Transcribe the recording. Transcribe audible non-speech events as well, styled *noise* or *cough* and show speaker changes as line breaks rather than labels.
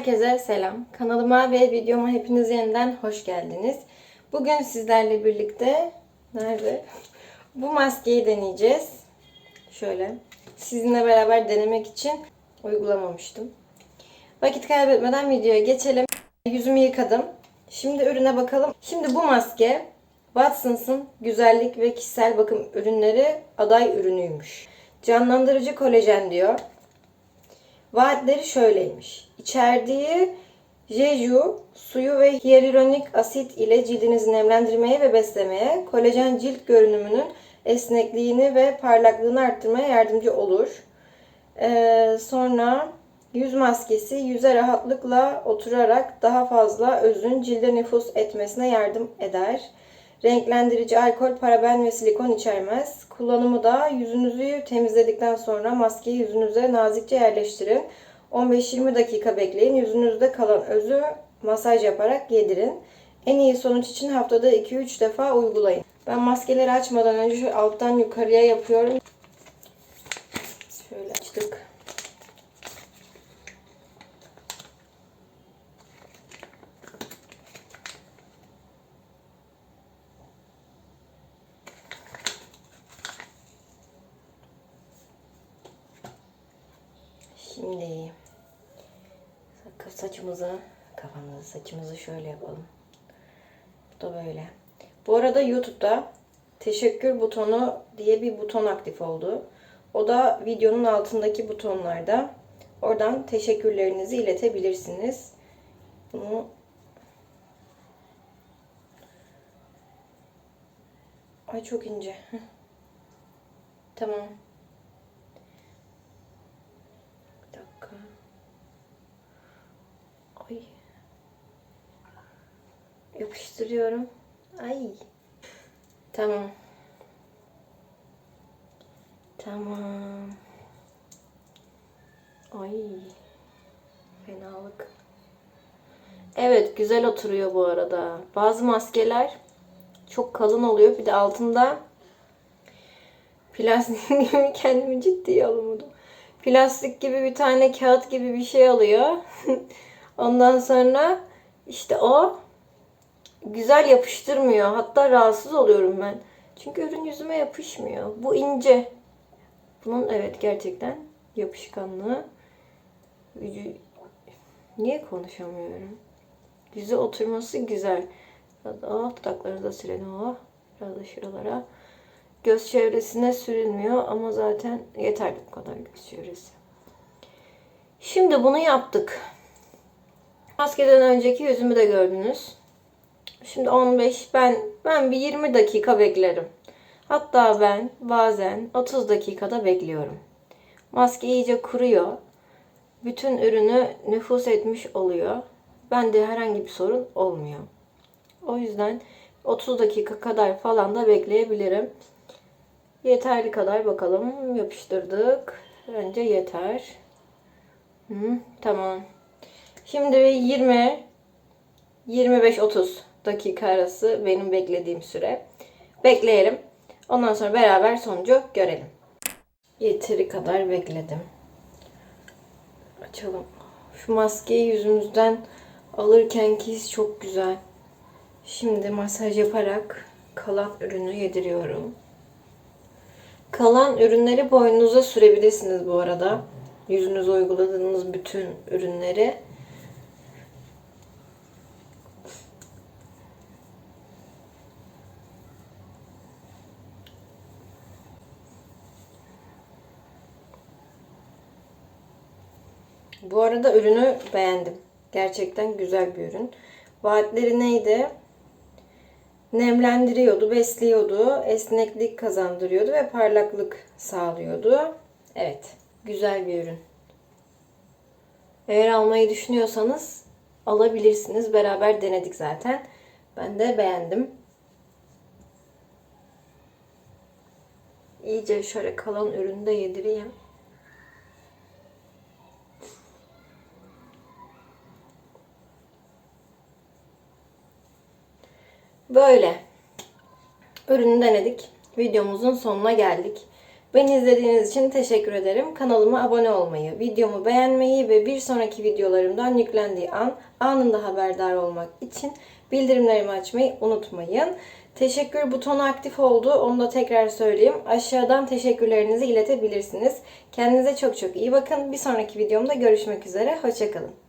Herkese selam. Kanalıma ve videoma hepiniz yeniden hoş geldiniz. Bugün sizlerle birlikte nerede? Bu maskeyi deneyeceğiz. Şöyle. Sizinle beraber denemek için uygulamamıştım. Vakit kaybetmeden videoya geçelim. Yüzümü yıkadım. Şimdi ürüne bakalım. Şimdi bu maske Watsons'ın güzellik ve kişisel bakım ürünleri aday ürünüymüş. Canlandırıcı kolajen diyor. Vaatleri şöyleymiş. İçerdiği jeju, suyu ve hyaluronik asit ile cildinizi nemlendirmeye ve beslemeye, kolajen cilt görünümünün esnekliğini ve parlaklığını arttırmaya yardımcı olur. Ee, sonra yüz maskesi yüze rahatlıkla oturarak daha fazla özün cilde nüfus etmesine yardım eder. Renklendirici alkol, paraben ve silikon içermez. Kullanımı da yüzünüzü temizledikten sonra maskeyi yüzünüze nazikçe yerleştirin. 15-20 dakika bekleyin. Yüzünüzde kalan özü masaj yaparak yedirin. En iyi sonuç için haftada 2-3 defa uygulayın. Ben maskeleri açmadan önce şu alttan yukarıya yapıyorum. Şöyle açtık. Şimdi saçımızı, kafamızı, saçımızı şöyle yapalım. Bu da böyle. Bu arada YouTube'da teşekkür butonu diye bir buton aktif oldu. O da videonun altındaki butonlarda. Oradan teşekkürlerinizi iletebilirsiniz. Bunu Ay çok ince. Tamam. Bir dakika. Ay. Yapıştırıyorum. Ay. Tamam. Tamam. Ay. Fenalık. Evet güzel oturuyor bu arada. Bazı maskeler çok kalın oluyor. Bir de altında plastik *laughs* gibi kendimi ciddiye alamadım. Plastik gibi bir tane kağıt gibi bir şey alıyor. *laughs* Ondan sonra işte o güzel yapıştırmıyor. Hatta rahatsız oluyorum ben. Çünkü ürün yüzüme yapışmıyor. Bu ince. Bunun evet gerçekten yapışkanlığı. Niye konuşamıyorum? Yüze oturması güzel. Biraz daha dudakları da silelim. Oh. Biraz da şuralara. Göz çevresine sürülmüyor ama zaten yeterli bu kadar göz çevresi. Şimdi bunu yaptık. Maskeden önceki yüzümü de gördünüz. Şimdi 15 ben ben bir 20 dakika beklerim. Hatta ben bazen 30 dakikada bekliyorum. Maske iyice kuruyor. Bütün ürünü nüfus etmiş oluyor. Bende herhangi bir sorun olmuyor. O yüzden 30 dakika kadar falan da bekleyebilirim. Yeterli kadar bakalım. Yapıştırdık. Bence yeter. Hı, tamam. Şimdi 20 25-30 dakika arası benim beklediğim süre. Bekleyelim. Ondan sonra beraber sonucu görelim. Yeteri kadar bekledim. Açalım. Şu maskeyi yüzümüzden alırken his çok güzel. Şimdi masaj yaparak kalan ürünü yediriyorum. Kalan ürünleri boynunuza sürebilirsiniz bu arada. Yüzünüze uyguladığınız bütün ürünleri. Bu arada ürünü beğendim. Gerçekten güzel bir ürün. Vaatleri neydi? Nemlendiriyordu, besliyordu, esneklik kazandırıyordu ve parlaklık sağlıyordu. Evet, güzel bir ürün. Eğer almayı düşünüyorsanız alabilirsiniz. Beraber denedik zaten. Ben de beğendim. İyice şöyle kalan ürünü de yedireyim. Böyle. Ürünü denedik. Videomuzun sonuna geldik. Beni izlediğiniz için teşekkür ederim. Kanalıma abone olmayı, videomu beğenmeyi ve bir sonraki videolarımdan yüklendiği an anında haberdar olmak için bildirimlerimi açmayı unutmayın. Teşekkür butonu aktif oldu. Onu da tekrar söyleyeyim. Aşağıdan teşekkürlerinizi iletebilirsiniz. Kendinize çok çok iyi bakın. Bir sonraki videomda görüşmek üzere. Hoşçakalın.